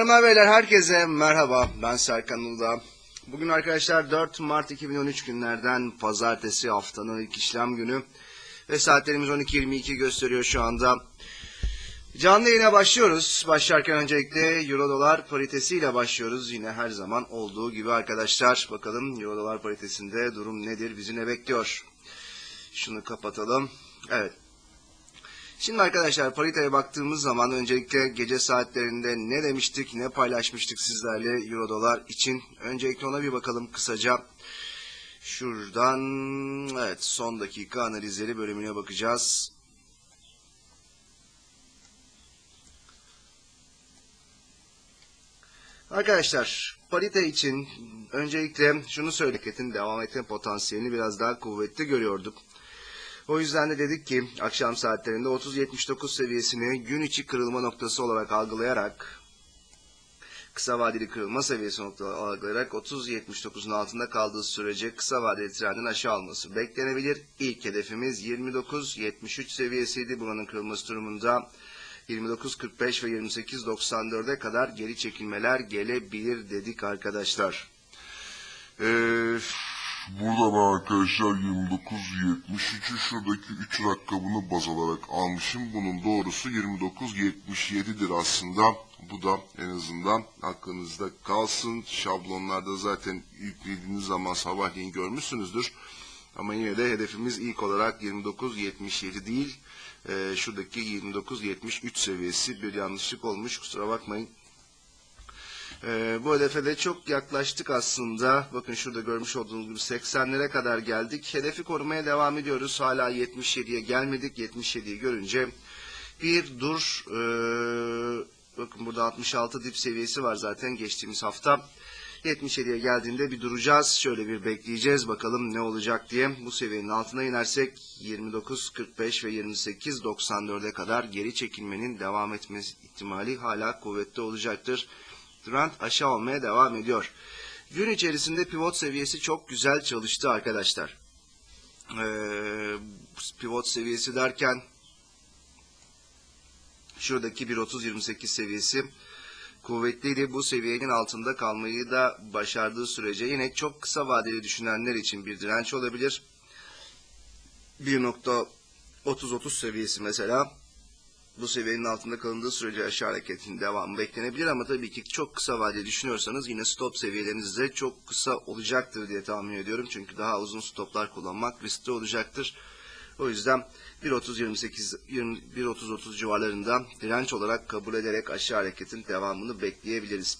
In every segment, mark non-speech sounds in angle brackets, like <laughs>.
Hanımlar beyler herkese merhaba ben Serkan Uludağ. Bugün arkadaşlar 4 Mart 2013 günlerden pazartesi haftanın ilk işlem günü ve saatlerimiz 12.22 gösteriyor şu anda. Canlı yayına başlıyoruz. Başlarken öncelikle Euro dolar paritesiyle başlıyoruz. Yine her zaman olduğu gibi arkadaşlar. Bakalım Euro dolar paritesinde durum nedir? Bizi ne bekliyor? Şunu kapatalım. Evet. Şimdi arkadaşlar pariteye baktığımız zaman öncelikle gece saatlerinde ne demiştik, ne paylaşmıştık sizlerle Euro dolar için. Öncelikle ona bir bakalım kısaca. Şuradan evet son dakika analizleri bölümüne bakacağız. Arkadaşlar parite için öncelikle şunu söyleketin devam etme potansiyelini biraz daha kuvvetli görüyorduk. O yüzden de dedik ki akşam saatlerinde 30-79 seviyesini gün içi kırılma noktası olarak algılayarak kısa vadeli kırılma seviyesi nokta algılayarak 30-79'un altında kaldığı sürece kısa vadeli trendin aşağı alması beklenebilir. İlk hedefimiz 29-73 seviyesiydi. Buranın kırılması durumunda 29.45 ve 28.94'e kadar geri çekilmeler gelebilir dedik arkadaşlar. Ee, burada ben arkadaşlar 29.73'ü şuradaki 3 rakamını baz alarak almışım. Bunun doğrusu 29.77'dir aslında. Bu da en azından aklınızda kalsın. Şablonlarda zaten yüklediğiniz zaman sabahleyin görmüşsünüzdür. Ama yine de hedefimiz ilk olarak 29.77 değil. Ee, şuradaki 29.73 seviyesi bir yanlışlık olmuş. Kusura bakmayın. Ee, bu hedefe de çok yaklaştık aslında. Bakın şurada görmüş olduğunuz gibi 80'lere kadar geldik. Hedefi korumaya devam ediyoruz. Hala 77'ye gelmedik. 77'yi görünce bir dur. Ee, bakın burada 66 dip seviyesi var zaten geçtiğimiz hafta. 77'ye geldiğinde bir duracağız. Şöyle bir bekleyeceğiz bakalım ne olacak diye. Bu seviyenin altına inersek 29.45 ve 28.94'e kadar geri çekilmenin devam etme ihtimali hala kuvvetli olacaktır. Trend aşağı olmaya devam ediyor. Gün içerisinde pivot seviyesi çok güzel çalıştı arkadaşlar. Ee, pivot seviyesi derken şuradaki 1.30-28 seviyesi kuvvetliydi. Bu seviyenin altında kalmayı da başardığı sürece yine çok kısa vadeli düşünenler için bir direnç olabilir. 1.30-30 seviyesi mesela bu seviyenin altında kalındığı sürece aşağı hareketin devamı beklenebilir ama tabii ki çok kısa vadeli düşünüyorsanız yine stop seviyeleriniz de çok kısa olacaktır diye tahmin ediyorum. Çünkü daha uzun stoplar kullanmak riskli olacaktır. O yüzden 1.30-28 1.30-30 civarlarında direnç olarak kabul ederek aşağı hareketin devamını bekleyebiliriz.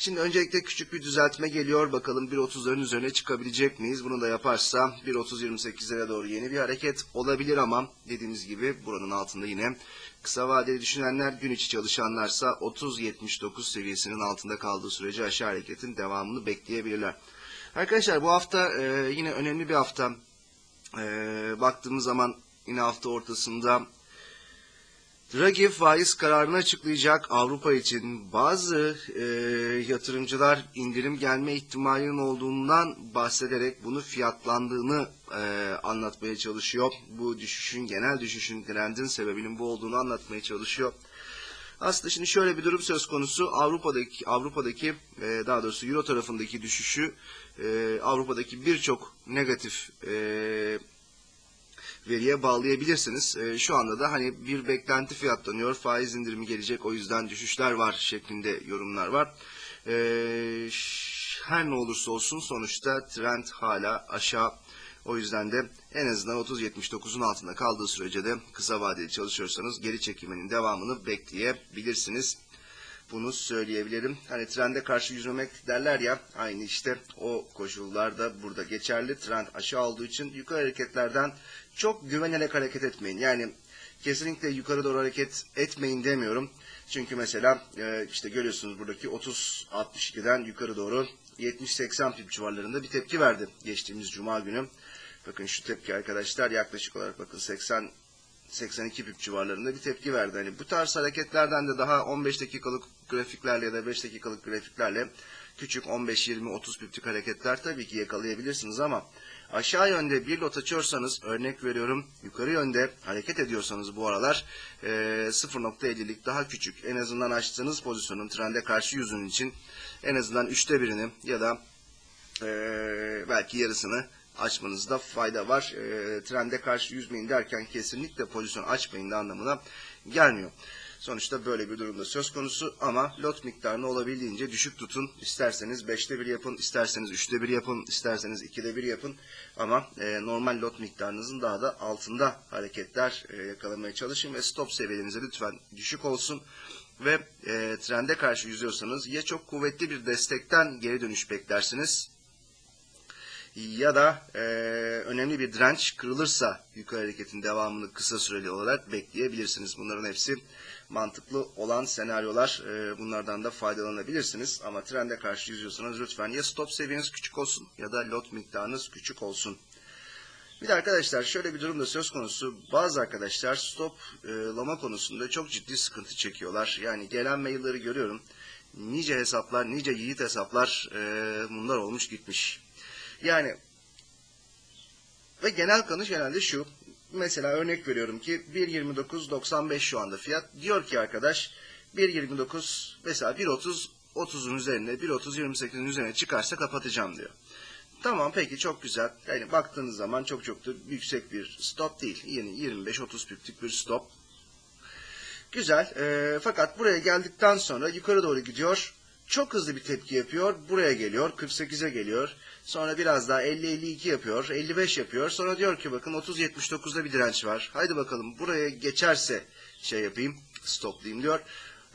Şimdi öncelikle küçük bir düzeltme geliyor. Bakalım 1.30'ların üzerine çıkabilecek miyiz? Bunu da yaparsa 1.30-28'lere doğru yeni bir hareket olabilir ama dediğimiz gibi buranın altında yine kısa vadeli düşünenler, gün içi çalışanlarsa 30-79 seviyesinin altında kaldığı sürece aşağı hareketin devamını bekleyebilirler. Arkadaşlar bu hafta e, yine önemli bir hafta. E, baktığımız zaman yine hafta ortasında Draghi faiz kararını açıklayacak Avrupa için. Bazı e, yatırımcılar indirim gelme ihtimalinin olduğundan bahsederek bunu fiyatlandığını e, anlatmaya çalışıyor. Bu düşüşün, genel düşüşün, trendin sebebinin bu olduğunu anlatmaya çalışıyor. Aslında şimdi şöyle bir durum söz konusu. Avrupa'daki Avrupa'daki e, daha doğrusu Euro tarafındaki düşüşü e, Avrupa'daki birçok negatif e, veriye bağlayabilirsiniz. E, şu anda da hani bir beklenti fiyatlanıyor, faiz indirimi gelecek o yüzden düşüşler var şeklinde yorumlar var. E, her ne olursa olsun sonuçta trend hala aşağı. O yüzden de en azından 30.79'un altında kaldığı sürece de kısa vadeli çalışıyorsanız geri çekilmenin devamını bekleyebilirsiniz. Bunu söyleyebilirim. Hani trende karşı yüzmemek derler ya aynı işte o koşullarda burada geçerli. Trend aşağı olduğu için yukarı hareketlerden çok güvenerek hareket etmeyin. Yani kesinlikle yukarı doğru hareket etmeyin demiyorum. Çünkü mesela e, işte görüyorsunuz buradaki 30-62'den yukarı doğru 70-80 pip civarlarında bir tepki verdi geçtiğimiz cuma günü. Bakın şu tepki arkadaşlar yaklaşık olarak bakın 80 82 pip civarlarında bir tepki verdi. Hani bu tarz hareketlerden de daha 15 dakikalık grafiklerle ya da 5 dakikalık grafiklerle küçük 15, 20, 30 piplik hareketler tabii ki yakalayabilirsiniz ama aşağı yönde bir lot açıyorsanız örnek veriyorum yukarı yönde hareket ediyorsanız bu aralar e, 0.50'lik daha küçük en azından açtığınız pozisyonun trende karşı yüzünün için en azından üçte birini ya da belki yarısını açmanızda fayda var. E, trende karşı yüzmeyin derken kesinlikle pozisyon açmayın da anlamına gelmiyor. Sonuçta böyle bir durumda söz konusu ama lot miktarını olabildiğince düşük tutun. İsterseniz 5'te 1 yapın, isterseniz 3'te 1 yapın, isterseniz 2'de 1 yapın. Ama e, normal lot miktarınızın daha da altında hareketler e, yakalamaya çalışın ve stop seviyelerinize lütfen düşük olsun. Ve e, trende karşı yüzüyorsanız ya çok kuvvetli bir destekten geri dönüş beklersiniz ya da e, önemli bir direnç kırılırsa yukarı hareketin devamını kısa süreli olarak bekleyebilirsiniz. Bunların hepsi mantıklı olan senaryolar. E, bunlardan da faydalanabilirsiniz. Ama trende karşı yüzüyorsanız lütfen ya stop seviyeniz küçük olsun ya da lot miktarınız küçük olsun. Bir de arkadaşlar şöyle bir durum da söz konusu. Bazı arkadaşlar stop e, konusunda çok ciddi sıkıntı çekiyorlar. Yani gelen mailleri görüyorum. Nice hesaplar, nice yiğit hesaplar e, bunlar olmuş gitmiş. Yani ve genel kanı genelde şu. Mesela örnek veriyorum ki 1.29.95 şu anda fiyat. Diyor ki arkadaş 1.29 mesela 1.30 30'un üzerine 1.30 28'in üzerine çıkarsa kapatacağım diyor. Tamam peki çok güzel. Yani baktığınız zaman çok çok da yüksek bir stop değil. Yani 25-30 piplik bir stop. Güzel. Ee, fakat buraya geldikten sonra yukarı doğru gidiyor. Çok hızlı bir tepki yapıyor. Buraya geliyor. 48'e geliyor. Sonra biraz daha 50-52 yapıyor. 55 yapıyor. Sonra diyor ki bakın 30-79'da bir direnç var. Haydi bakalım buraya geçerse şey yapayım. Stoplayayım diyor.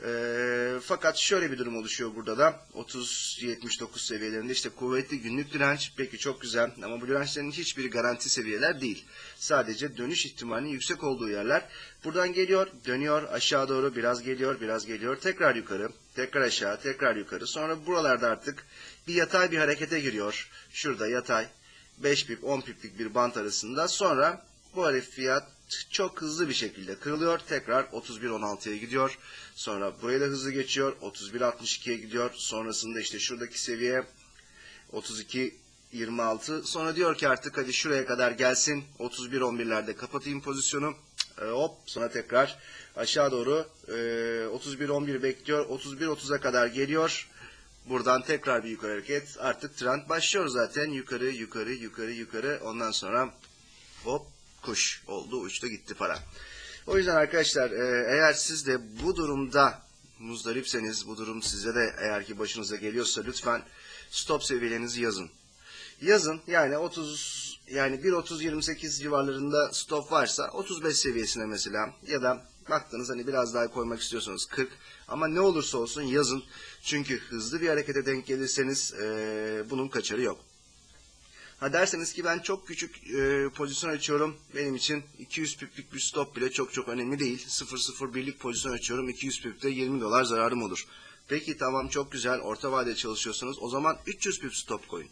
Ee, fakat şöyle bir durum oluşuyor burada da 30-79 seviyelerinde işte kuvvetli günlük direnç peki çok güzel ama bu dirençlerin hiçbiri garanti seviyeler değil. Sadece dönüş ihtimalinin yüksek olduğu yerler. Buradan geliyor, dönüyor, aşağı doğru biraz geliyor, biraz geliyor, tekrar yukarı, tekrar aşağı, tekrar yukarı. Sonra buralarda artık bir yatay bir harekete giriyor. Şurada yatay 5 pip 10 piplik bir bant arasında. Sonra bu harif fiyat çok hızlı bir şekilde kırılıyor. Tekrar 31.16'ya gidiyor. Sonra buraya da hızlı geçiyor. 31.62'ye gidiyor. Sonrasında işte şuradaki seviye 32.26. Sonra diyor ki artık hadi şuraya kadar gelsin. 31.11'lerde kapatayım pozisyonu. E, hop sonra tekrar aşağı doğru e, 31.11 bekliyor. 31.30'a kadar geliyor. Buradan tekrar bir yukarı hareket. Artık trend başlıyor zaten. Yukarı, yukarı, yukarı, yukarı. Ondan sonra hop kuş oldu. Uçtu gitti para. O yüzden arkadaşlar e, eğer siz de bu durumda muzdaripseniz, bu durum size de eğer ki başınıza geliyorsa lütfen stop seviyelerinizi yazın. Yazın yani 30 yani 1.30-28 civarlarında stop varsa 35 seviyesine mesela ya da baktınız hani biraz daha koymak istiyorsanız 40 ama ne olursa olsun yazın. Çünkü hızlı bir harekete denk gelirseniz e, bunun kaçarı yok. Ha derseniz ki ben çok küçük e, pozisyon açıyorum. Benim için 200 piplik bir stop bile çok çok önemli değil. 0.01'lik pozisyon açıyorum. 200 pipte 20 dolar zararım olur. Peki tamam çok güzel. Orta vadede çalışıyorsunuz. O zaman 300 pip stop koyun.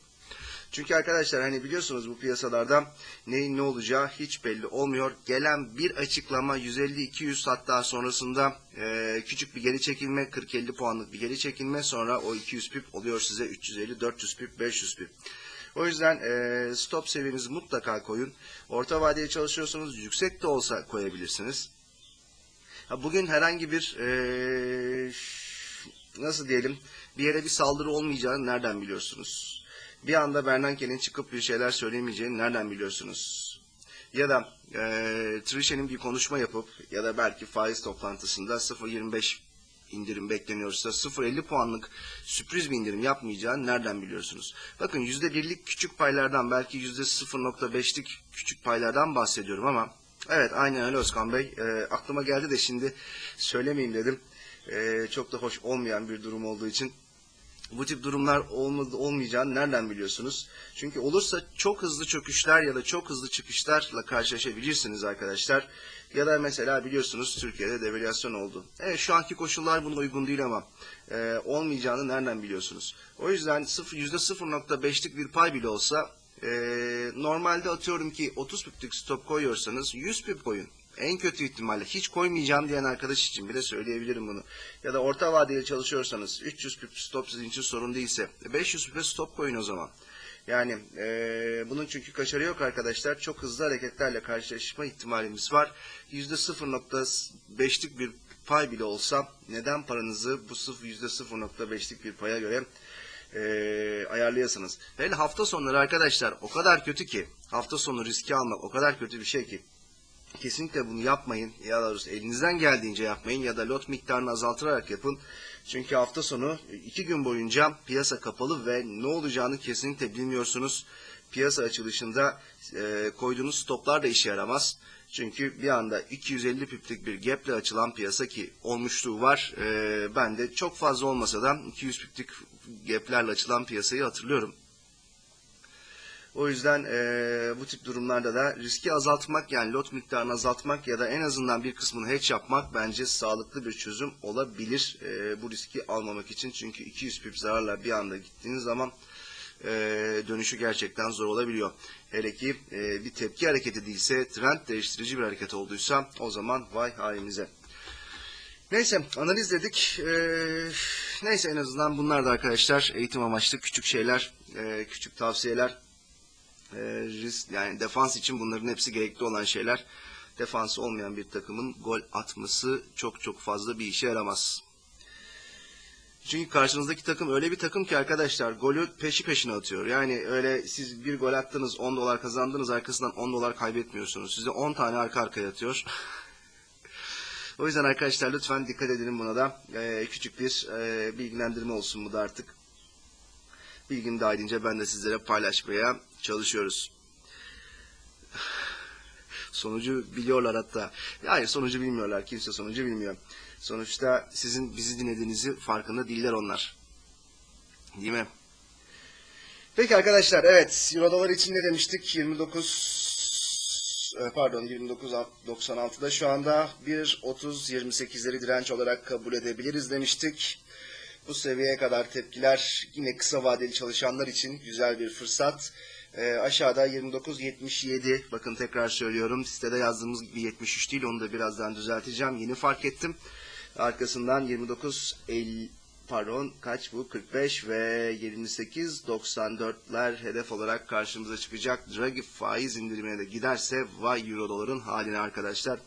Çünkü arkadaşlar hani biliyorsunuz bu piyasalarda neyin ne olacağı hiç belli olmuyor. Gelen bir açıklama 150-200 hatta sonrasında e, küçük bir geri çekilme 40-50 puanlık bir geri çekilme sonra o 200 pip oluyor size 350-400 pip 500 pip. O yüzden e, stop seviyenizi mutlaka koyun. Orta vadeye çalışıyorsanız yüksek de olsa koyabilirsiniz. Ha, bugün herhangi bir e, nasıl diyelim bir yere bir saldırı olmayacağını nereden biliyorsunuz? Bir anda Bernanke'nin çıkıp bir şeyler söylemeyeceğini nereden biliyorsunuz? Ya da e, Trichet'in bir konuşma yapıp ya da belki faiz toplantısında 0.25 indirim bekleniyorsa 0.50 puanlık sürpriz bir indirim yapmayacağını nereden biliyorsunuz? Bakın %1'lik küçük paylardan belki %0.5'lik küçük paylardan bahsediyorum ama evet aynen öyle Özkan Bey. E, aklıma geldi de şimdi söylemeyeyim dedim. E, çok da hoş olmayan bir durum olduğu için bu tip durumlar olmadı, olmayacağını nereden biliyorsunuz? Çünkü olursa çok hızlı çöküşler ya da çok hızlı çıkışlarla karşılaşabilirsiniz arkadaşlar. Ya da mesela biliyorsunuz Türkiye'de devalüasyon oldu. Evet şu anki koşullar buna uygun değil ama e, olmayacağını nereden biliyorsunuz? O yüzden sıfır- %0.5'lik bir pay bile olsa e, normalde atıyorum ki 30 piplik stop koyuyorsanız 100 pip koyun. En kötü ihtimalle hiç koymayacağım diyen arkadaş için bile söyleyebilirim bunu. Ya da orta vadeli çalışıyorsanız 300 pip stop sizin için sorun değilse 500 pipe stop koyun o zaman. Yani eee, bunun çünkü kaçarı yok arkadaşlar. Çok hızlı hareketlerle karşılaşma ihtimalimiz var. %0.5'lik bir pay bile olsa neden paranızı bu sıf- %0.5'lik bir paya göre eee ayarlayasınız. Hele hafta sonları arkadaşlar o kadar kötü ki hafta sonu riski almak o kadar kötü bir şey ki kesinlikle bunu yapmayın. Ya da elinizden geldiğince yapmayın ya da lot miktarını azaltarak yapın. Çünkü hafta sonu iki gün boyunca piyasa kapalı ve ne olacağını kesinlikle bilmiyorsunuz. Piyasa açılışında e, koyduğunuz stoplar da işe yaramaz. Çünkü bir anda 250 piplik bir gap ile açılan piyasa ki olmuşluğu var. E, ben de çok fazla olmasa da 200 piplik gaplerle açılan piyasayı hatırlıyorum. O yüzden eee, bu tip durumlarda da riski azaltmak yani lot miktarını azaltmak ya da en azından bir kısmını hedge yapmak bence sağlıklı bir çözüm olabilir eee, bu riski almamak için. Çünkü 200 pip zararla bir anda gittiğiniz zaman eee, dönüşü gerçekten zor olabiliyor. Hele ki eee, bir tepki hareketi değilse trend değiştirici bir hareket olduysa o zaman vay halimize. Neyse analiz dedik. Ee, neyse en azından bunlar da arkadaşlar eğitim amaçlı küçük şeyler, e, küçük tavsiyeler. E, risk yani defans için bunların hepsi gerekli olan şeyler. Defansı olmayan bir takımın gol atması çok çok fazla bir işe yaramaz. Çünkü karşınızdaki takım öyle bir takım ki arkadaşlar golü peşi peşine atıyor. Yani öyle siz bir gol attınız 10 dolar kazandınız arkasından 10 dolar kaybetmiyorsunuz. Size 10 tane arka arkaya atıyor. <laughs> O yüzden arkadaşlar lütfen dikkat edelim buna da. Ee, küçük bir e, bilgilendirme olsun bu da artık. Bilgim dahilince ben de sizlere paylaşmaya çalışıyoruz. Sonucu biliyorlar hatta. Hayır sonucu bilmiyorlar. Kimse sonucu bilmiyor. Sonuçta sizin bizi dinlediğinizi farkında değiller onlar. Değil mi? Peki arkadaşlar evet Euro dolar için ne demiştik? 29 e, pardon 29.96'da şu anda 1.30-28'leri direnç olarak kabul edebiliriz demiştik. Bu seviyeye kadar tepkiler yine kısa vadeli çalışanlar için güzel bir fırsat. E, aşağıda 29.77 bakın tekrar söylüyorum sitede yazdığımız gibi 73 değil onu da birazdan düzelteceğim. Yeni fark ettim. Arkasından 29.50 pardon kaç bu 45 ve 28.94'ler hedef olarak karşımıza çıkacak. Draghi faiz indirimine de giderse vay euro doların haline arkadaşlar.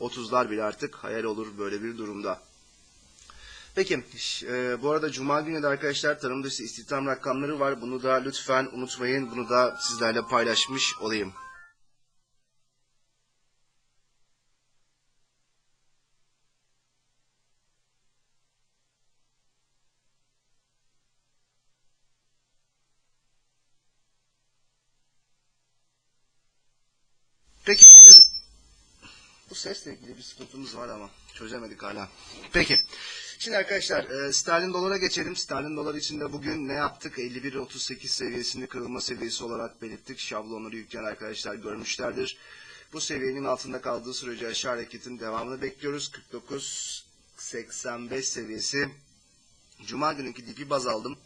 30'lar bile artık hayal olur böyle bir durumda. Peki e, bu arada Cuma günü de arkadaşlar tarım dışı istihdam rakamları var. Bunu da lütfen unutmayın. Bunu da sizlerle paylaşmış olayım. Peki bu sesle ilgili bir sıkıntımız var ama çözemedik hala. Peki. Şimdi arkadaşlar e, sterlin dolara geçelim. Sterlin dolar içinde bugün ne yaptık? 51.38 seviyesini kırılma seviyesi olarak belirttik. Şablonları yükleyen arkadaşlar görmüşlerdir. Bu seviyenin altında kaldığı sürece aşağı hareketin devamını bekliyoruz. 49.85 seviyesi. Cuma günkü dipi baz aldım.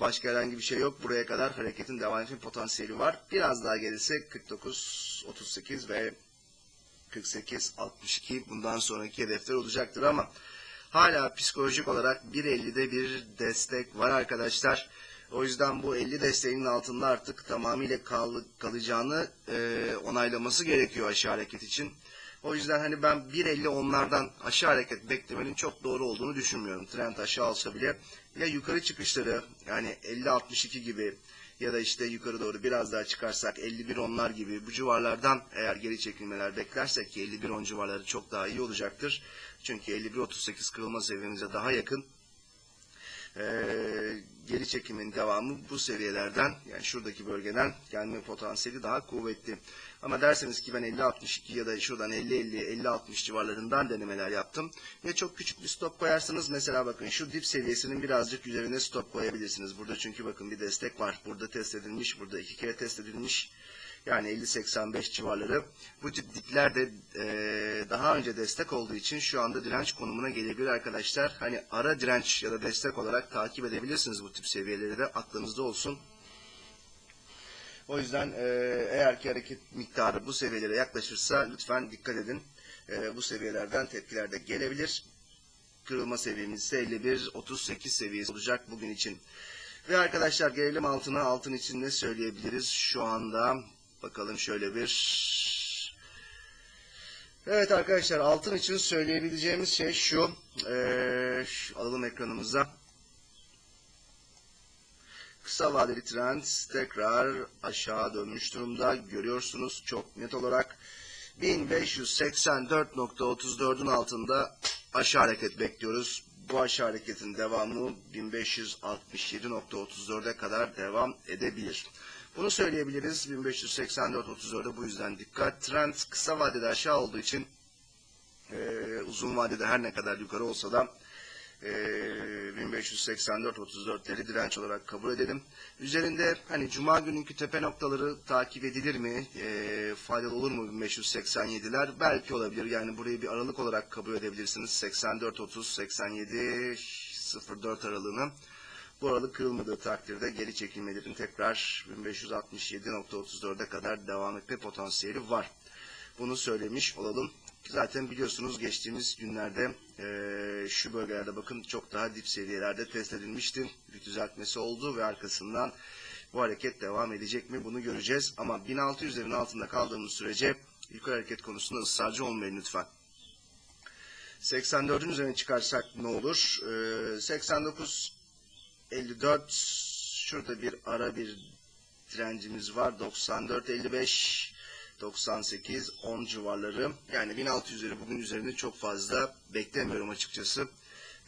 Başka herhangi bir şey yok. Buraya kadar hareketin devam etme potansiyeli var. Biraz daha gelirse 49.38 ve 48-62 bundan sonraki hedefler olacaktır ama hala psikolojik olarak 1.50'de bir destek var arkadaşlar. O yüzden bu 50 desteğinin altında artık tamamıyla kal- kalacağını e, onaylaması gerekiyor aşağı hareket için. O yüzden hani ben 1.50 onlardan aşağı hareket beklemenin çok doğru olduğunu düşünmüyorum. Trend aşağı alsa bile ya yukarı çıkışları yani 50-62 gibi ya da işte yukarı doğru biraz daha çıkarsak 51 onlar gibi bu civarlardan eğer geri çekilmeler beklersek ki 51 on civarları çok daha iyi olacaktır. Çünkü 51-38 kırılma seviyemize daha yakın. Ee, geri çekimin devamı bu seviyelerden yani şuradaki bölgeden gelme potansiyeli daha kuvvetli. Ama derseniz ki ben 50-62 ya da şuradan 50-50-50-60 civarlarından denemeler yaptım. Ya çok küçük bir stop koyarsınız. Mesela bakın şu dip seviyesinin birazcık üzerine stop koyabilirsiniz. Burada çünkü bakın bir destek var. Burada test edilmiş. Burada iki kere test edilmiş. Yani 50-85 civarları. Bu tip dipler de eee, daha önce destek olduğu için şu anda direnç konumuna gelebilir arkadaşlar. Hani ara direnç ya da destek olarak takip edebilirsiniz bu tip seviyeleri de aklınızda olsun. O yüzden eee, eğer ki hareket miktarı bu seviyelere yaklaşırsa lütfen dikkat edin. e, bu seviyelerden tepkiler de gelebilir. Kırılma seviyemiz ise 51-38 seviyesi olacak bugün için. Ve arkadaşlar gelelim altına. Altın için ne söyleyebiliriz şu anda? Bakalım şöyle bir... Evet arkadaşlar altın için söyleyebileceğimiz şey şu. Ee, alalım ekranımıza. Kısa vadeli trend tekrar aşağı dönmüş durumda. Görüyorsunuz çok net olarak. 1584.34'ün altında aşağı hareket bekliyoruz. Bu aşağı hareketin devamı 1567.34'e kadar devam edebilir. Bunu söyleyebiliriz. 1584.34'e bu yüzden dikkat. Trend kısa vadede aşağı olduğu için eee, uzun vadede her ne kadar yukarı olsa da eee 1584-34'leri direnç olarak kabul edelim. Üzerinde hani cuma günkü tepe noktaları takip edilir mi? Eee, faydalı olur mu 1587'ler? Belki olabilir. Yani burayı bir aralık olarak kabul edebilirsiniz. 84-30-87-04 aralığını. Bu aralık kırılmadığı takdirde geri çekilmelerin tekrar 1567.34'e kadar devam etme potansiyeli var. Bunu söylemiş olalım. Zaten biliyorsunuz geçtiğimiz günlerde eee, şu bölgelerde bakın çok daha dip seviyelerde test edilmişti. Bir düzeltmesi oldu ve arkasından bu hareket devam edecek mi bunu göreceğiz. Ama 1600'lerin altında kaldığımız sürece yukarı hareket konusunda ısrarcı olmayın lütfen. 84'ün üzerine çıkarsak ne olur? Eee 89 54 şurada bir ara bir direncimiz var. 94 55 98 10 civarları. Yani 1600'leri bugün üzerinde çok fazla beklemiyorum açıkçası.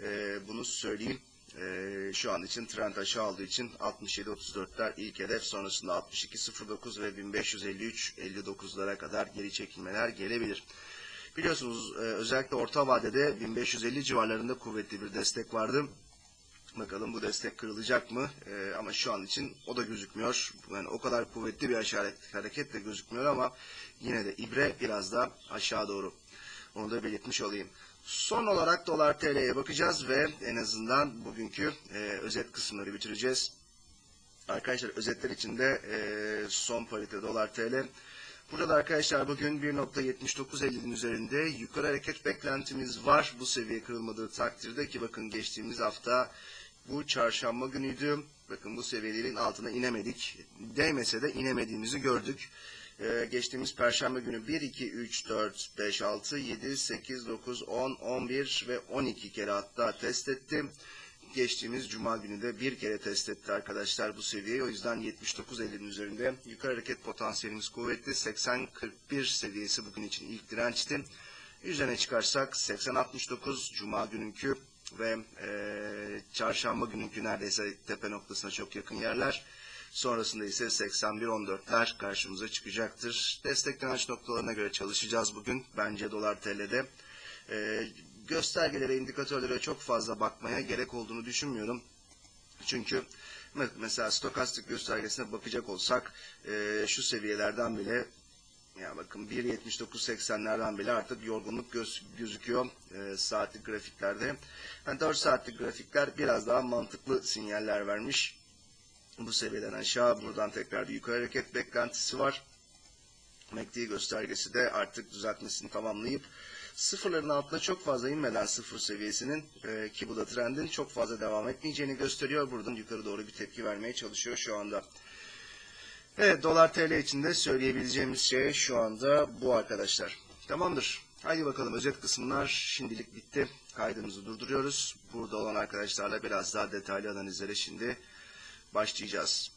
Ee, bunu söyleyeyim. Ee, şu an için trend aşağı olduğu için 67-34'ler ilk hedef sonrasında 62-09 ve 1553-59'lara kadar geri çekilmeler gelebilir. Biliyorsunuz e, özellikle orta vadede 1550 civarlarında kuvvetli bir destek vardı. Bakalım bu destek kırılacak mı? Ee, ama şu an için o da gözükmüyor. Yani o kadar kuvvetli bir aşağı hareket de gözükmüyor ama yine de ibre biraz da aşağı doğru. Onu da belirtmiş olayım. Son olarak dolar TL'ye bakacağız ve en azından bugünkü e, özet kısımları bitireceğiz. Arkadaşlar özetler içinde e, son parite dolar TL. Burada da arkadaşlar bugün 1.7950'nin üzerinde yukarı hareket beklentimiz var. Bu seviye kırılmadığı takdirde ki bakın geçtiğimiz hafta bu çarşamba günüydü. Bakın bu seviyelerin altına inemedik. Değmese de inemediğimizi gördük. Ee, geçtiğimiz perşembe günü 1, 2, 3, 4, 5, 6, 7, 8, 9, 10, 11 ve 12 kere hatta test ettim. Geçtiğimiz cuma günü de bir kere test etti arkadaşlar bu seviyeyi. O yüzden 79.50'nin üzerinde yukarı hareket potansiyelimiz kuvvetli. 80.41 seviyesi bugün için ilk dirençti. Üzerine çıkarsak 80.69 cuma gününkü ve eee, çarşamba gününkü neredeyse tepe noktasına çok yakın yerler. Sonrasında ise 81.14'ler karşımıza çıkacaktır. Destek direnç noktalarına göre çalışacağız bugün. Bence dolar TL'de. Eee göstergelere, indikatörlere çok fazla bakmaya gerek olduğunu düşünmüyorum. Çünkü me- mesela stokastik göstergesine bakacak olsak eee, şu seviyelerden bile ya bakın 1.79.80'lerden bile artık yorgunluk göz, gözüküyor eee, saatlik grafiklerde. Yani 4 saatlik grafikler biraz daha mantıklı sinyaller vermiş. Bu seviyeden aşağı buradan tekrar bir yukarı hareket beklentisi var. MACD göstergesi de artık düzeltmesini tamamlayıp sıfırların altına çok fazla inmeden sıfır seviyesinin e, ki bu da trendin çok fazla devam etmeyeceğini gösteriyor. Buradan yukarı doğru bir tepki vermeye çalışıyor şu anda. Evet dolar TL için de söyleyebileceğimiz şey şu anda bu arkadaşlar. Tamamdır. Haydi bakalım özet kısımlar şimdilik bitti. Kaydımızı durduruyoruz. Burada olan arkadaşlarla biraz daha detaylı analizlere şimdi başlayacağız.